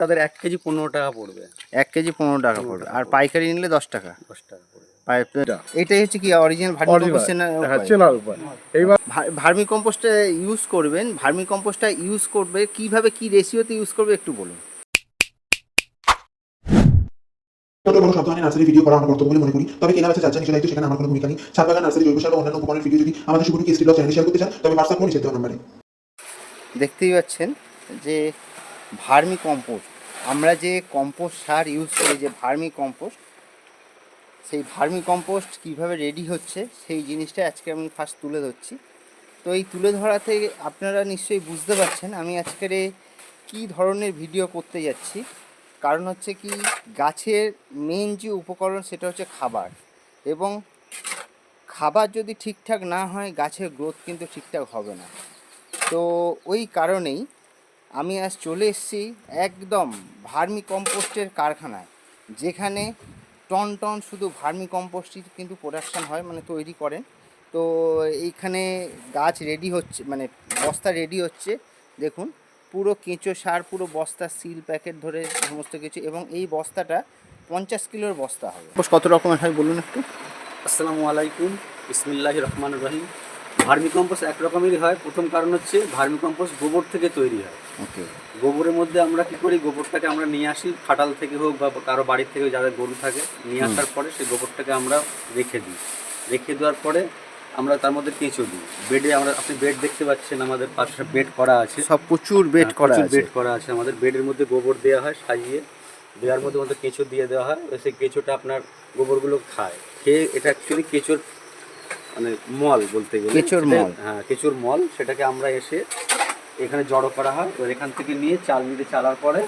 তাদের এক কেজি পনেরো টাকা পড়বে। এক কেজি পনেরো টাকা পড়বে। আর পাইকারি নিলে দশ টাকা। দশ টাকা পাই- এটাই হচ্ছে কি অরিজিনাল ভার্মি কম্পোস্ট হ্যাঁ এইবার ভার্মি কম্পোস্টটা ইউজ করবেন ভার্মি কম্পোস্টটা ইউজ করবে কীভাবে কি রেশিওতে ইউজ করবে একটু বলুন। ছোট বড় সব ধরনের নার্সারি ভিডিও করা আমার কর্তব্য বলে মনে করি। তবে কেনা বেচা যাচ্ছে নিচে সেখানে আমার কোনো ভূমিকা নেই। ছাদ বাগান নার্সারি জৈব সার বা অন্যান্য উপকরণের ভিডিও যদি আমাদের শুভ স্টিল চ্যানেলে শেয়ার করতে চান তবে হোয়াটসঅ্যাপ করে নিচে দেওয়া নম্বরে। দেখতেই পাচ্ছেন যে ভার্মি কম্পোস্ট আমরা যে কম্পোস্ট সার ইউজ করি, যে ভার্মি কম্পোস্ট সেই ভার্মি কম্পোস্ট কীভাবে রেডি হচ্ছে, সেই জিনিসটা আজকে আমি ফার্স্ট তুলে ধরছি। তো এই তুলে ধরাতে আপনারা নিশ্চয়ই বুঝতে পারছেন আমি আজকের কী ধরনের ভিডিও করতে যাচ্ছি। কারণ হচ্ছে কি, গাছের মেন যে উপকরণ সেটা হচ্ছে খাবার। এবং খাবার যদি ঠিকঠাক না হয়, গাছের গ্রোথ কিন্তু ঠিকঠাক হবে না। তো ওই কারণেই আমি আজ চলে এসেছি একদম ভার্মি কম্পোস্টের কারখানায় যেখানে টন টন শুধু ভার্মি কম্পোস্টই কিন্তু প্রোডাকশান হয় মানে তৈরি করেন। তো এইখানে গাছ রেডি হচ্ছে মানে বস্তা রেডি হচ্ছে দেখুন পুরো কেঁচো সার পুরো বস্তা সিল প্যাকেট ধরে সমস্ত কিছু এবং এই বস্তাটা পঞ্চাশ কিলোর বস্তা হবে। কত রকমের হয় বলুন একটু? আসসালামু আলাইকুম ইসমিল্লাহ রহমান রহিম। ভার্মি কম্পোস্ট এক রকমেরই হয়। প্রথম কারণ হচ্ছে ভার্মিকম্পোস্ট গোবর থেকে তৈরি হয়। ওকে। গোবরের মধ্যে আমরা কি করি? গোবরটাকে আমরা নিয়ে আসি খাটাল থেকে হোক বা কারও বাড়ির থেকে যাদের গরু থাকে নিয়ে আসার পরে সেই গোবরটাকে আমরা রেখে দিই। রেখে দেওয়ার পরে আমরা তার মধ্যে কেঁচো দিই। বেডে আমরা আপনি বেড দেখতে পাচ্ছেন আমাদের পাশে বেড করা আছে। সব প্রচুর বেড করা আছে বেড করা আছে আমাদের। বেডের মধ্যে গোবর দেওয়া হয় সাজিয়ে দেওয়ার মধ্যে মধ্যে কেঁচো দিয়ে দেওয়া হয়। সেই কেঁচোটা আপনার গোবরগুলো খায়। খেয়ে এটা অ্যাকচুয়ালি কেঁচোর মানে মল বলতে গেলে। কেঁচোর মল। হ্যাঁ কেঁচোর মল। সেটাকে আমরা এসে এখানে জড়ো করা হয়। এবার এখান থেকে নিয়ে চাল নিতে চালার পরে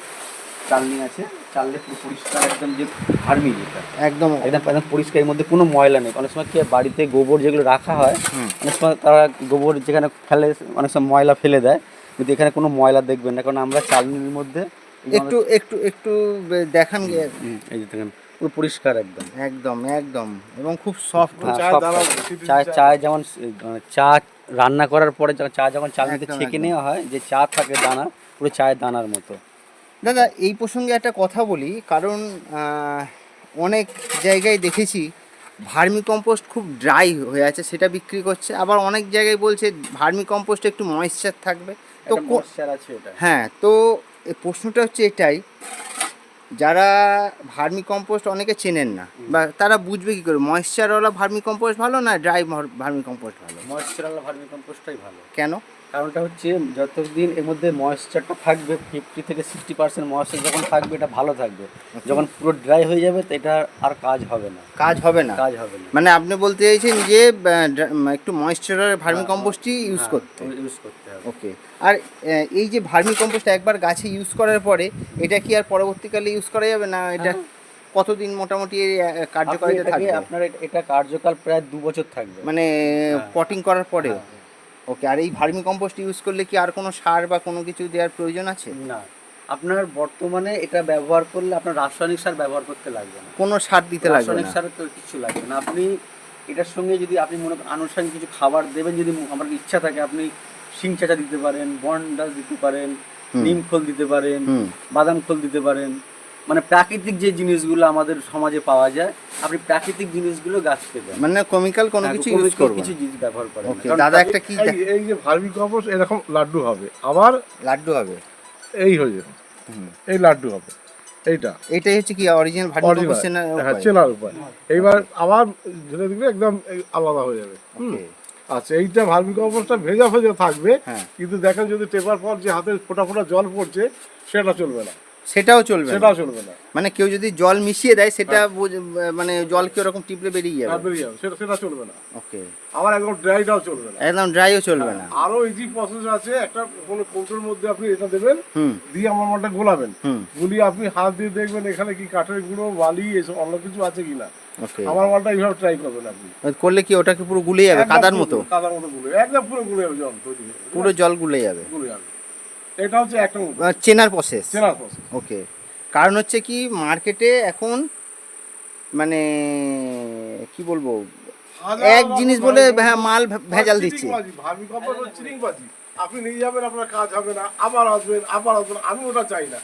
চালনি আছে। চাললে পুরো পরিষ্কার একদম যে ভার্মি যেটা। একদম। একদম একদম পরিষ্কার এর মধ্যে কোনো ময়লা নেই। অনেক সময় কি বাড়িতে গোবর যেগুলো রাখা হয় অনেক সময় তারা গোবর যেখানে ফেলে অনেক সময় ময়লা ফেলে দেয়। কিন্তু এখানে কোনো ময়লা দেখবেন না। কারণ আমরা চালনির মধ্যে একটু একটু একটু দেখান গিয়ে। এই যে দেখেন। পুরো পরিষ্কার একদম। একদম একদম। এবং খুব সফট হ্যাঁ, চা চা- যেমন মানে চা রান্না করার পরে চা যখন চালনিতে ছেঁকে নেওয়া হয় যে চা থাকে দানা পুরো চায়ের দানার মতো। দাদা এই প্রসঙ্গে একটা কথা বলি কারণ অনেক জায়গায় দেখেছি ভার্মি কম্পোস্ট খুব ড্রাই হয়ে আছে সেটা বিক্রি করছে। আবার অনেক জায়গায় বলছে ভার্মি কম্পোস্ট একটু ময়েশ্চার থাকবে। তো হ্যাঁ তো প্রশ্নটা হচ্ছে এটাই যারা ভার্মি কম্পোস্ট অনেকে চেনেন না বা তারা বুঝবে কী করে? ময়েশ্চারওয়ালা ভার্মি কম্পোস্ট ভালো না ড্রাই ভার্মি কম্পোস্ট ভালো? ময়শ্চারওয়ালা ভার্মি কম্পোস্টটাই ভালো। কেন? কারণটা হচ্ছে যতদিন এর মধ্যে ময়েশ্চারটা থাকবে ফিফটি থেকে সিক্সটি পার্সেন্ট ময়েশ্চার যখন থাকবে এটা ভালো থাকবে। যখন পুরো ড্রাই হয়ে যাবে তো এটা আর কাজ হবে না। কাজ হবে না। কাজ হবে না। মানে আপনি বলতে চাইছেন যে একটু ময়েশ্চারার ভার্মি কম্পোস্টই ইউজ করতে। ইউজ করতে হবে। ওকে আর এই যে ভার্মি কম্পোস্ট একবার গাছে ইউজ করার পরে এটা কি আর পরবর্তীকালে ইউজ করা যাবে না এটা কতদিন মোটামুটি কার্যকারিতা থাকবে? আপনার এটা- এটা কার্যকাল প্রায় দু বছর থাকবে। মানে পটিং করার পরেও? ওকে আর এই ভার্মি কম্পোস্ট ইউজ করলে কি আর কোনো সার বা কোনো কিছু দেওয়ার প্রয়োজন আছে? না। আপনার বর্তমানে এটা ব্যবহার করলে আপনার রাসায়নিক সার ব্যবহার করতে লাগবে না। কোনো সার দিতে লাগবে রাসায়নিক সার তো কিছু লাগবে না। আপনি এটার সঙ্গে যদি আপনি মনে করেন আনুষঙ্গিক কিছু খাবার দেবেন যদি আমার ইচ্ছা থাকে আপনি শিং চাচা দিতে পারেন বনডাল দিতে পারেন। নিম খোল দিতে পারেন বাদাম খোল দিতে পারেন মানে প্রাকৃতিক যে জিনিসগুলো আমাদের সমাজে পাওয়া যায় আপনি প্রাকৃতিক জিনিসগুলো গাছ দেন মানে কেমিক্যাল কোনো হ্যাঁ, কিছু ইউজ করব কিছু জিনিস ব্যবহার করেন দাদা একটা কি এই যে ভার্মি কম্পোস্ট এরকম লাড্ডু হবে। আবার লাড্ডু হবে? এই হয়ে যাবে। এই লাড্ডু হবে। এইটা। এটাই হচ্ছে কি অরিজিনাল ভার্মি কম্পোস্ট হ্যাঁ চেনার উপায়। এইবার আবার ধীরে ধীরে একদম আলাদা হয়ে যাবে। আচ্ছা এইটা ভার্মি কম্পোস্টটা ভেজা ভেজা থাকবে হ্যাঁ। কিন্তু দেখেন যদি টেপার পর যে হাতে ফোটা ফোটা জল পড়ছে সেটা চলবে না। সেটাও চলবে সেটাও চলবে না। মানে কেউ যদি জল মিশিয়ে দেয় সেটা মানে জল কি ওরকম টিপলে বেরিয়ে যাবে? বেরিয়ে যাবে। সেটা সেটা চলবে না। ওকে। আবার একদম ড্রাইটাও চলবে না। একদম ড্রাইও চলবে না। আরও ইজি প্রসেস আছে। একটা কোনো কৌটোর মধ্যে আপনি এটা দেবেন হুম। দিয়ে আমার মালটা গোলাবেন। হুম। গুলিয়ে আপনি হাত দিয়ে দেখবেন এখানে কি কাঠের গুঁড়ো বালি এসব অন্য কিছু আছে কিনা। ওকে। আমার মালটা এইভাবে ট্রাই করবেন আপনি। করলে কি ওটাকে পুরো গুলে যাবে? কাদার মতো? কাদার মতো গুলে একদম পুরো গুলে যাবে জল হয়ে। পুরো জল গুলে যাবে। গুলে যাবে। এটা হচ্ছে একটা চেনার প্রসেস চেনার প্রসেস ওকে কারণ হচ্ছে কি মার্কেটে এখন মানে কি বলব এক জিনিস বলে মাল ভেজাল দিচ্ছে। আপনি নিয়ে যাবেন আপনার কাজ হবে না আবার আসবেন আবার আসবেন আমি ওটা চাই না।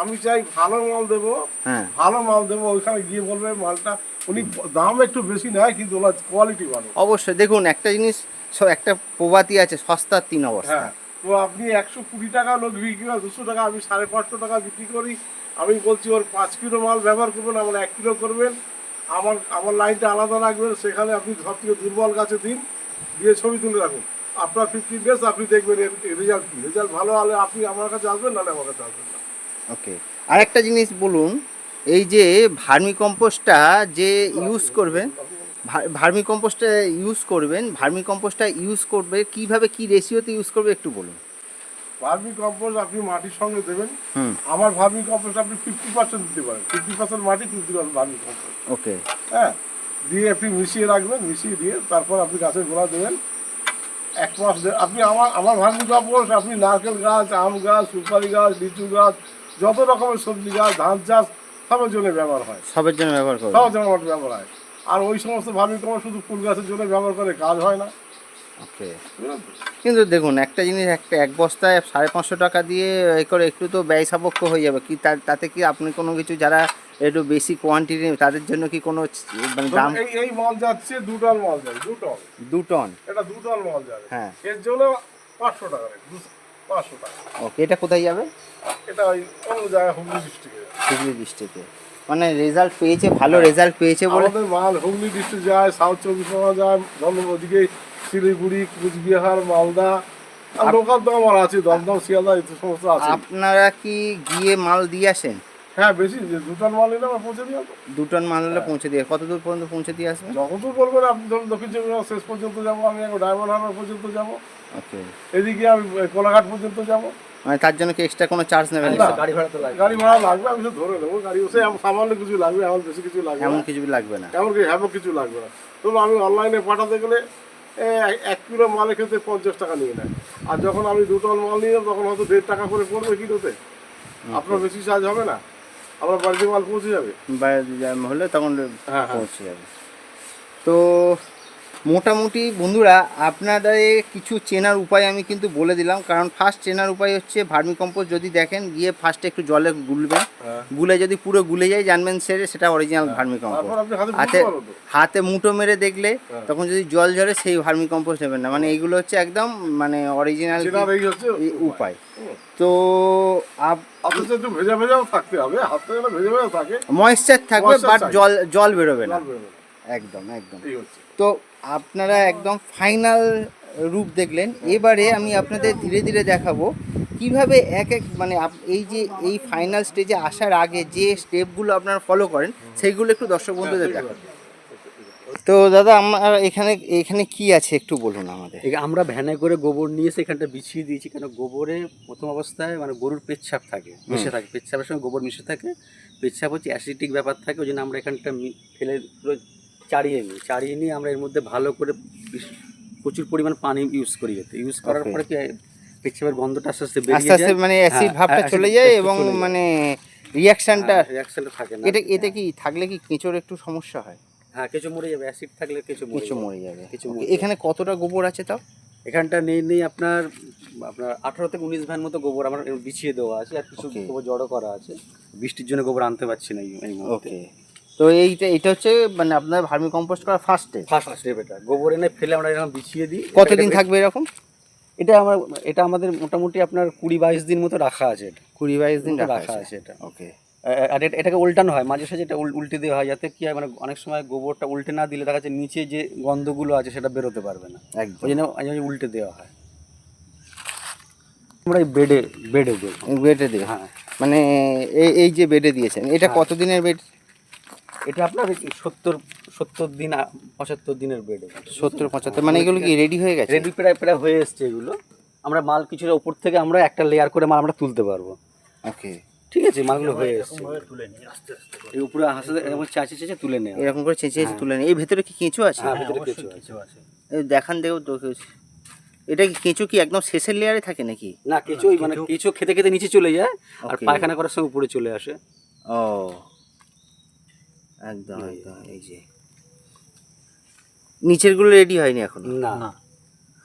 আমি চাই ভালো মাল দেবো হ্যাঁ। ভালো মাল দেবো ওইখানে গিয়ে বলবে মালটা উনি দাম একটু বেশি নেয় কিন্তু ওনার কোয়ালিটি ভালো। অবশ্যই। দেখুন একটা জিনিস সব একটা প্রবাতি আছে সস্তার তিন অবস্থা। হ্যাঁ। তো আপনি একশো কুড়ি টাকা লোক বিক্রি করে দুশো টাকা আমি সাড়ে পাঁচশো টাকা বিক্রি করি। আমি বলছি ওর পাঁচ কিলো মাল ব্যবহার করবেন আমার এক কিলো করবেন। আমার আমার লাইনটা আলাদা রাখবেন সেখানে আপনি সব থেকে দুর্বল গাছে দিন দিয়ে ছবি তুলে রাখুন। আপনার ফিফটি ডেজ আপনি দেখবেন রেজাল্ট কী। রেজাল্ট ভালো হলে আপনি আমার কাছে আসবেন নাহলে আমার কাছে আসবেন না। ওকে আরেকটা জিনিস বলুন এই যে ভার্মি কম্পোস্টটা যে ইউজ করবেন ভার্মি কম্পোস্টটা ইউজ করবেন ভার্মি কম্পোস্টটা ইউজ করবে কীভাবে কি রেশিওতে ইউজ করবে একটু বলুন। ভার্মি কম্পোস্ট আপনি মাটির সঙ্গে দেবেন আমার ভার্মি কম্পোস্ট আপনি ফিফটি পার্সেন্ট দিতে পারেন। ফিফটি পার্সেন্ট মাটি fifty percent vermi compost okay হ্যাঁ দিয়ে আপনি মিশিয়ে রাখবেন মিশিয়ে দিয়ে তারপর আপনি গাছের গোড়া দেবেন। এক মাস আপনি আমার আমার ভার্মি কম্পোস্ট আপনি নারকেল গাছ আম গাছ সুপারি গাছ লিচু গাছ যত রকমের সবজি গাছ ধান চাষ সবের জন্য ব্যবহার হয়। সবের জন্য ব্যবহার করবে সবার জন্য ব্যবহার হয়। আর ওই সমস্ত কম্পোস্ট শুধু ফুল গাছের জন্য ব্যবহার করে কাজ হয় না। ওকে। কিন্তু দেখুন একটা জিনিস একটা এক বস্তায় সাড়ে পাঁচশো টাকা দিয়ে এ করে একটু তো ব্যয় সাপেক্ষ হয়ে যাবে। কি তাতে কি আপনি কোনো কিছু যারা একটু বেশি কোয়ান্টিটি তাদের জন্য কি কোনো মানে দাম? এই এই মাল যাচ্ছে দু টন মাল যাবে দু টন। দু টন? এটা দু টন মাল যাবে। হ্যাঁ। এর জন্য পাঁচশো টাকা পাঁচশো টাকা। ওকে এটা কোথায় যাবে? এটা ওই অন্য জায়গায় হুগলি ডিস্ট্রিক্টে হুগলি ডিস্ট্রিক্টে মানে রেজাল্ট পেয়েছে ভালো রেজাল্ট পেয়েছে বলে আমাদের মাল হুগলি ডিস্ট্রিক্ট যায় সাউথ চব্বিশ পরগনা যায় ওদিকে শিলিগুড়ি কুচবিহার মালদা। লোকাল তো আমার আছে দমদম শিয়ালদা এই সমস্ত আছে। আপনারা কি গিয়ে মাল দিয়ে আসেন? হ্যাঁ বেশি দুটার মাল নিলে আমরা পৌঁছে দিয়ে আসব। দু টন মাল হলে পৌঁছে দিয়ে কত দূর পর্যন্ত পৌঁছে দিয়ে আসবেন? যতদূর বলবেন আপনি ধরুন দক্ষিণ চব্বিশ শেষ পর্যন্ত যাব আমি একবার ডায়মন্ড হারবার পর্যন্ত যাব। ওকে এদিকে আমি কোলাঘাট পর্যন্ত যাব। মানে তার জন্য কি এক্সট্রা কোনো চার্জ নেবেন গাড়ি ভাড়া তো লাগবে। গাড়ি ভাড়া লাগবে আমি তো ধরে নেব গাড়ি ওসে আমার সামান্য কিছু লাগবে আমার বেশি কিছু লাগবে এমন না। কিছু লাগবে না। এমন কি হ্যামো কিছু লাগবে না। তবু আমি অনলাইনে পাঠাতে গেলে এক- কিলো মালের ক্ষেত্রে পঞ্চাশ টাকা নিয়ে নেয়। আর যখন আমি দু টন মাল নিয়ে যাব তখন হয়তো দেড় টাকা করে পড়বে কিলোতে। আপনার বেশি চার্জ হবে না। আমার বাড়িতে মাল পৌঁছে যাবে। বা হলে তখন হ্যাঁ, হ্যাঁ। পৌঁছে যাবে। তো মোটামুটি বন্ধুরা আপনাদের কিছু চেনার উপায় আমি কিন্তু বলে দিলাম। কারণ ফার্স্ট চেনার উপায় হচ্ছে ভার্মি কম্পোস্ট যদি দেখেন গিয়ে ফার্স্টে একটু জলে গুলবেন। হ্যাঁ। গুলে যদি পুরো গুলে যায় জানবেন সেরে সেটা অরিজিনাল ভার্মি তারপর কম্পোস্ট হাতে হাতে মুঠো মেরে দেখলে হ্যাঁ। তখন যদি জল ঝরে সেই ভার্মি কম্পোস্ট নেবেন না। মানে এইগুলো হচ্ছে একদম মানে অরিজিনাল উপায়। তো আপ অথচ একটু ভেজা ভেজাও থাকতে হবে। হাতে যেন ভেজা ভেজা থাকে। ময়েশ্চার থাকবে বাট জল জল বেরোবে না। একদম একদম। তো আপনারা একদম ফাইনাল রূপ দেখলেন। এবারে আমি আপনাদের ধীরে ধীরে দেখাবো কীভাবে এক এক মানে এই যে এই ফাইনাল স্টেজে আসার আগে যে স্টেপগুলো আপনারা ফলো করেন সেইগুলো একটু দর্শক বন্ধুদের দেখান। তো দাদা আমার এখানে এখানে কি আছে একটু বলুন আমাদের? আমরা ভ্যানে করে গোবর নিয়ে এসে এখানটা বিছিয়ে দিয়েছি কেন গোবরে প্রথম অবস্থায় মানে গরুর পেচ্ছাপ থাকে মিশে থাকে। পেচ্ছাপের সঙ্গে গোবর মিশে থাকে পেচ্ছাপ হচ্ছে অ্যাসিডিক ব্যাপার থাকে ওই জন্য আমরা এখানটা ফেলে চাড়িয়ে নিই। চাড়িয়ে নিয়ে আমরা এর মধ্যে ভালো করে প্রচুর পরিমাণ পানি ইউজ করি এতে। ইউজ করার পরে কি পেচ্ছাপের গন্ধটা আস্তে আস্তে আস্তে মানে অ্যাসিড হ্যাঁ, ভাবটা চলে যায় এবং মানে রিয়াকশনটা রিয়াকশনটা থাকে না। এটা এতে কি থাকলে কি কেঁচোর একটু সমস্যা হয়? হ্যাঁ কিছু মরে যাবে। অ্যাসিড থাকলে কিছু মরে কিছু মরে যাবে। যাবে। এখানে কতটা গোবর আছে তাও? এখানটা নেই নেই আপনার আপনার আঠারো থেকে উনিশ ভ্যান মতো গোবর আমার বিছিয়ে দেওয়া আছে। আর কিছু গোবর জড়ো করা আছে। বৃষ্টির জন্য গোবর আনতে পারছি না এই মুহূর্তে। ওকে তো এইটা এটা হচ্ছে মানে আপনার ভার্মি কম্পোস্ট করা ফার্স্ট ফার্স্ট স্টেপ এটা। গোবর এনে ফেলে আমরা এরকম বিছিয়ে দিই। কতদিন থাকবে এরকম? এটা আমার এটা আমাদের মোটামুটি আপনার কুড়ি বাইশ দিন মতো রাখা আছে এটা। কুড়ি বাইশ দিন রাখা আছে। এটা। ওকে আর এটা- এটাকে উল্টানো হয় মাঝে সাঝে এটা উল- উল্টে দেওয়া হয় যাতে কি হয় মানে অনেক সময় গোবরটা উল্টে না দিলে দেখা যাচ্ছে নিচে যে গন্ধগুলো আছে সেটা বেরোতে পারবে না। একদম। ওই জন্য উল্টে দেওয়া হয়। আমরা এই বেডে বেডে দেবো। বেডে দিয়ে হ্যাঁ। মানে এই এই যে বেডে দিয়েছেন এটা হ্যাঁ। কতদিনের বেড? এটা আপনার সত্তর সত্তর দিন পঁচাত্তর দিনের বেড সত্তর পঁচাত্তর মানে এগুলো কি রেডি হয়ে গেছে? রেডি প্রায় প্রায় হয়ে এসছে এগুলো। আমরা মাল কিছুটা উপর থেকে আমরা একটা লেয়ার করে মাল আমরা তুলতে পারব। ওকে ঠিক আছে মালগুলো হয়ে এসছে। এই উপরে হাসে এরকম চাচে চেঁচে তুলে নেওয়া। এরকম করে চেঁচে চেঁচে তুলে নেয়। এই ভেতরে কি কেঁচো আছে? হ্যাঁ ভিতরে কিছু আছে। এই দেখান দেও তো এটা কি কেঁচো কি একদম শেষের লেয়ারে থাকে নাকি? না কিছু মানে কিছু খেতে খেতে নিচে চলে যায় আর পায়খানা করার সময় উপরে চলে আসে। ও। একদম একদম এই যে। নিচেরগুলো রেডি হয়নি এখন? না।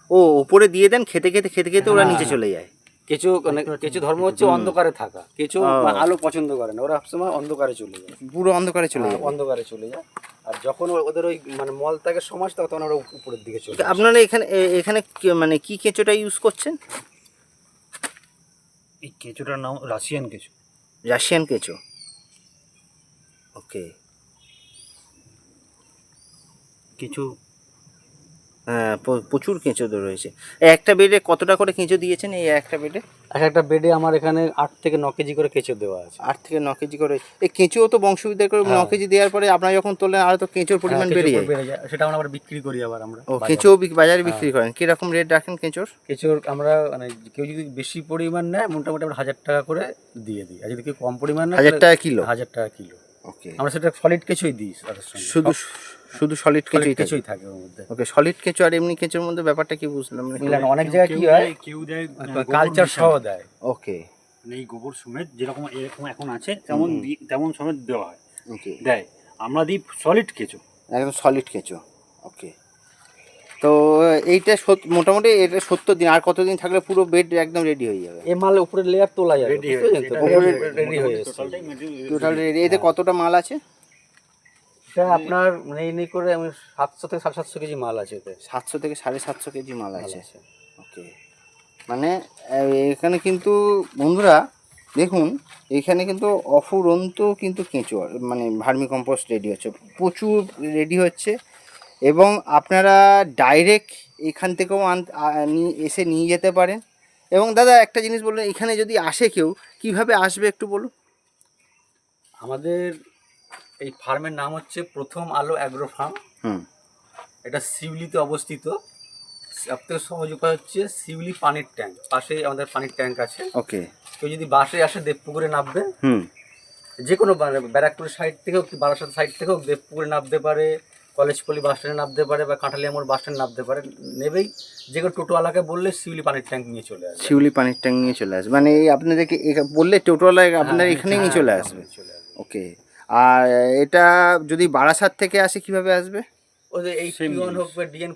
ও উপরে দিয়ে দেন খেতে খেতে খেতে খেতে ওরা হ্যাঁ, নিচে হ্যাঁ। চলে যায়। কেঁচো মানে কেঁচো ধর্ম হচ্ছে অন্ধকারে থাকা। কেঁচো মানে আলো পছন্দ করে না। ওরা সবসময় অন্ধকারে চলে যায়। পুরো অন্ধকারে চলে হ্যাঁ, যাবে। অন্ধকারে চলে যায়। আর যখন ও- ওদের ওই মানে মল ত্যাগের সময় আসে তখন ওরা উপরের দিকে চলে যায়। আপনারা এখানে এখানে কি- মানে কি কেঁচোটা ইউজ করছেন? এই কেঁচোটার নাম রাশিয়ান কেঁচো। রাশিয়ান কেঁচো। ওকে কিছু হ্যাঁ প্রচুর কেঁচো রয়েছে। একটা বেডে কতটা করে কেঁচো দিয়েছেন এই একটা বেডে? এক একটা বেডে আমার এখানে আট থেকে ন কেজি করে কেঁচো দেওয়া আছে। আট থেকে ন কেজি করে। এই কেঁচোও তো বংশবিদ্যা করে ন হ্যাঁ। কেজি দেওয়ার পরে আপনারা যখন তোলেন আরও তো কেঁচোর পরিমাণ হ্যাঁ, বেড়ে যায়। বেড়ে যায়। সেটা আমরা আবার বিক্রি করি আবার আমরা ও কেঁচো বাজারে বিক্রি করেন। কীরকম রেট রাখেন কেঁচোর? কেঁচোর আমরা মানে কেউ যদি বেশি পরিমাণ নেয় মোটামুটি আমরা হাজার টাকা করে দিয়ে দিই। আর যদি কেউ কম পরিমাণ নেয় হাজার টাকা কিলো? হাজার টাকা কিলো। ওকে। আমরা সেটা সলিড কেঁচোই দিই শুধু শুধু সলিড কেঁচোই কেঁচোই থাকে ওর মধ্যে। ওকে সলিড কেঁচো আর এমনি কেঁচোর মধ্যে ব্যাপারটা কি বুঝলাম? না মিলান অনেক জায়গায় কি হয়? কেউ দেয় কালচার সহ দেয়। ওকে মানে এই গোবর সমেত যেরকম এরকম এখন আছে তেমন তেমন সমেত দেওয়া হয়। ওকে দেয়। আমরা দিই সলিড কেঁচো। একদম সলিড কেঁচো। ওকে তো এইটা মোটামুটি এটা সত্তর দিন আর কতদিন থাকলে পুরো বেড একদম রেডি হয়ে যাবে? এ মাল উপরের লেয়ার তোলা যাবে রেডি হয়ে উপরে টোটাল রেডি এতে কতটা মাল আছে? এটা আপনার মানে এই নিয়ে করে আমি সাতশো থেকে সাড়ে সাতশো কেজি মাল আছে সাতশো থেকে সাড়ে সাতশো কেজি মাল আছে। ওকে। মানে এখানে কিন্তু বন্ধুরা দেখুন এখানে কিন্তু অফুরন্ত কিন্তু কেঁচো মানে ভার্মি কম্পোস্ট রেডি হচ্ছে। প্রচুর রেডি হচ্ছে এবং আপনারা ডাইরেক্ট এখান থেকেও আন- নিয়ে- এসে নিয়ে যেতে পারেন। এবং দাদা একটা জিনিস বললেন এখানে যদি আসে কেউ কীভাবে আসবে একটু বলুন? আমাদের এই ফার্মের নাম হচ্ছে প্রথম আলো অ্যাগ্রো ফার্ম। হুম। এটা শিউলিতে অবস্থিত। সব থেকে সহজ উপায় হচ্ছে শিউলি পানির ট্যাঙ্ক। পাশেই আমাদের পানির ট্যাঙ্ক আছে। ওকে। কেউ যদি বাসে আসে দেবপুকুরে নামবে। হুম। যে কোনো ব্যারাকপুর সাইড থেকে হোক বারাসাত সাইড থেকে হোক দেবপুকুরে নামতে পারে কলেজপল্লি বাস স্ট্যান্ডে নামতে পারে বা কাঁঠালিয়া মোড় বাস স্ট্যান্ড নামতে পারে নেবেই। যে কোনো টোটোওয়ালাকে বললে শিউলি পানির ট্যাঙ্ক নিয়ে চলে আসবে। শিউলি পানির ট্যাঙ্ক নিয়ে চলে আসবে। মানে এই আপনাদেরকে বললে টোটোওয়ালা আপনার হ্যাঁ, এখানেই নিয়ে হ্যাঁ, চলে হ্যাঁ, আসবে। চলে আসবে। ওকে। আর এটা যদি বারাসাত থেকে আসে কীভাবে আসবে? ওদের এই ওয়ান হোক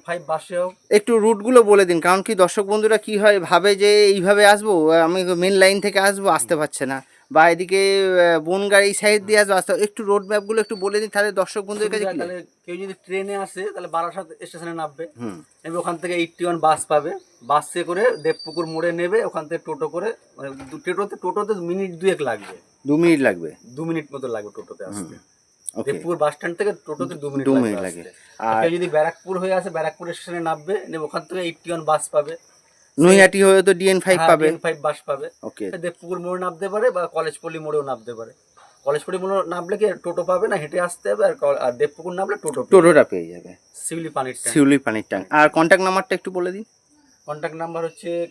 ফাইভ বাসে হোক। একটু রুটগুলো বলে দিন কারণ কি দর্শক বন্ধুরা কি হয় ভাবে যে এইভাবে আসব আমি মেন লাইন থেকে আসব আসতে পারছে না। বা এদিকে আহ, বনগাঁ এই সাইড দিয়ে আসব আসতে একটু রোড ম্যাপগুলো একটু বলে দিন তাহলে দর্শক বন্ধুদের কাছে তাহলে কেউ যদি ট্রেনে আসে তাহলে বারাসাত স্টেশনে নামবে। হুম। নেবে ওখান থেকে এইটটি ওয়ান বাস পাবে বাসে করে দেবপুকুর মোড়ে নেবে ওখান থেকে টোটো করে মানে টোটোতে টোটোতে মিনিট দুয়েক লাগবে। দু মিনিট লাগবে। দু মিনিট মতো লাগবে টোটোতে আসতে। দেবপুর বাস স্ট্যান্ড থেকে টোটোতে দু মিনিট দু মিনিট লাগে। আর- যদি ব্যারাকপুর হয়ে আসে ব্যারাকপুর স্টেশনে নামবে নেবে ওখান থেকে এইটটি ওয়ান বাস পাবে নৈহাটি হয়ে তো ডিএন ফাইভ পাবে। ফাইভ বাস পাবে। ওকে সে দেবপুকুর মোড়ে নামতে পারে বা কলেজপল্লি মোড়েও নামতে পারে। কলেজপল্লি মোড়ে নামলে কি টোটো পাবে না? হেঁটে আসতে হবে আর আর দেবপুকুর নামলে টোটো টোটোটা পেয়ে যাবে। শিউলি পানির ট্যাঙ্ক। শিউলি পানির ট্যাঙ্ক। আর কন্ট্যাক্ট নাম্বারটা একটু বলে দিন। কন্ট্যাক্ট নাম্বার হচ্ছে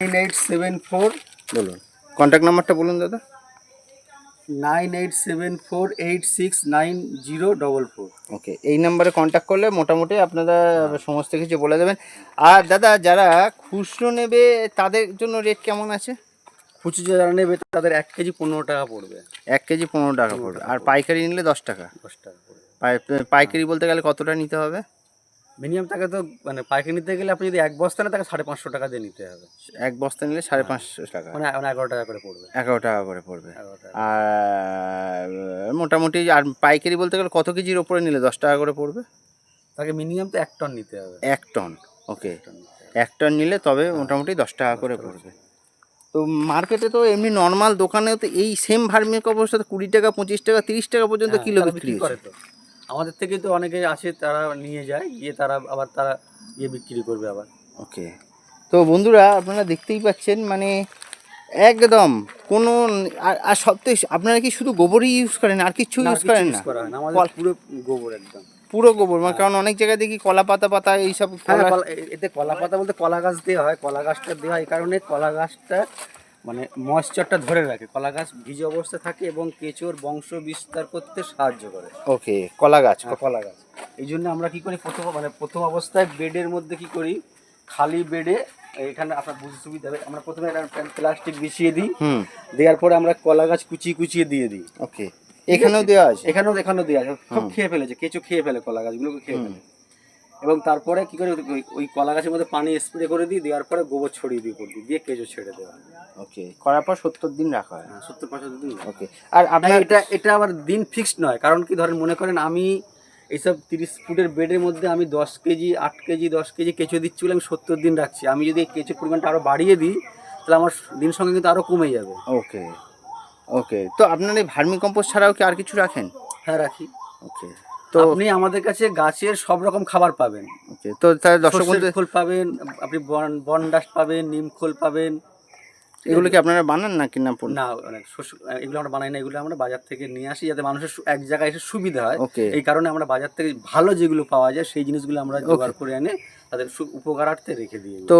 এইট সেভেন ফোর বলুন। কন্ট্যাক্ট নাম্বারটা বলুন দাদা। Nine eight seven four eight six nine zero double four. Okay এই নাম্বারে কন্ট্যাক্ট করলে মোটামুটি আপনারা সমস্ত কিছু বলে দেবেন। আর দাদা যারা খুচরো নেবে তাদের জন্য রেট কেমন আছে? খুচরো যারা নেবে তাদের এক কেজি পনেরো টাকা পড়বে। এক কেজি পনেরো টাকা পড়বে। আর পাইকারি নিলে দশ টাকা। দশ টাকা পড়বে। পাইকারি বলতে গেলে কতটা নিতে হবে? মিনিমাম তাকে তো মানে পাইকারি নিতে গেলে আপনি যদি এক বস্তা নেন তাকে সাড়ে পাঁচশো টাকা দিয়ে নিতে হবে। এক বস্তা নিলে সাড়ে পাঁচশো টাকা। মানে মানে এগারো টাকা করে পড়বে। এগারো টাকা করে পড়বে। আর মোটামুটি আর পাইকারি বলতে গেলে কত কেজির ওপরে নিলে দশ টাকা করে পড়বে? তাকে মিনিমাম তো এক টন নিতে হবে। এক টন ওকে। এক টন নিলে তবে মোটামুটি দশ টাকা করে পড়বে। তো মার্কেটে তো এমনি নর্মাল দোকানেও তো এই সেম ভার্মিক অবস্থা কুড়ি টাকা পঁচিশ টাকা তিরিশ টাকা পর্যন্ত হ্যাঁ, কিলো বিক্রি করে তো। আমাদের থেকে তো অনেকে আসে তারা নিয়ে যায় গিয়ে তারা আবার তারা ইয়ে বিক্রি করবে আবার। ওকে। তো বন্ধুরা আপনারা দেখতেই পাচ্ছেন মানে একদম কোনো আর সবথেকে আপনারা কি শুধু গোবরই ইউজ করেন আর কিছু ইউজ করেন না? পুরো গোবর একদম। পুরো গোবর মানে কারণ অনেক জায়গায় দেখি কলা পাতা পাতা এইসব হ্যাঁ এতে কলা পাতা বলতে কলা গাছ দেওয়া হয় কলা গাছটা দেওয়া হয় এই কারণে কলা গাছটা মানে ময়েশ্চারটা ধরে রাখে কলা গাছ ভিজে অবস্থায় থাকে এবং কেঁচোর বংশ বিস্তার করতে সাহায্য করে। ওকে কলা গাছ হ্যাঁ, কলা গাছ এই জন্য আমরা কি করি প্রথম মানে প্রথম অবস্থায় বেডের মধ্যে কি করি খালি বেডে এখানে আপনার বুঝতে সুবিধা হবে আমরা প্রথমে প্লাস্টিক বিছিয়ে দিই হুম। দেওয়ার পরে আমরা কলা গাছ কুচিয়ে কুচিয়ে দিয়ে দিই। ওকে এখানেও দেওয়া আছে? এখানেও এখানেও দেওয়া আছে সব খেয়ে ফেলেছে কেঁচো খেয়ে ফেলে কলা গাছগুলোকে খেয়ে ফেলে। এবং তারপরে কি করে ওই- কলা গাছের মধ্যে পানি স্প্রে করে দিই দেওয়ার পরে গোবর ছড়িয়ে দিই উপর দিয়ে কেঁচো ছেড়ে দেওয়া ওকে করার পর সত্তর দিন রাখা হয়। হ্যাঁ, সত্তর পঁচাত্তর দিন ওকে আর আপনার এটা এটা আবার দিন ফিক্সড নয় কারণ কি ধরেন মনে করেন আমি এইসব তিরিশ ফুটের বেডের মধ্যে আমি দশ কেজি আট কেজি দশ কেজি কেঁচো দিচ্ছি বলে আমি সত্তর দিন রাখছি। আমি যদি এই কেঁচোর পরিমাণটা আরও বাড়িয়ে দিই তাহলে আমার দিন সঙ্গে কিন্তু আরও কমে যাবে। ওকে ওকে তো আপনার এই ভার্মি কম্পোস্ট ছাড়াও কি আর কিছু রাখেন? হ্যাঁ রাখি। ওকে তো আপনি আমাদের কাছে গাছের সব রকম খাবার পাবেন। ওকে তো তাহলে দর্শক বন্ধু খোল পাবেন আপনি বন বন ডাস্ট পাবেন নিম খোল পাবেন। এগুলো কি আপনারা বানান না কিনা না মানে শস্য এগুলো আমরা বানাই না এগুলো আমরা বাজার থেকে নিয়ে আসি যাতে মানুষের এক জায়গায় এসে সুবিধা হয়। এই কারণে আমরা বাজার থেকে ভালো যেগুলো পাওয়া যায় সেই জিনিসগুলো আমরা জোগাড় করে এনে তাদের উপকারার্থে রেখে দিই তো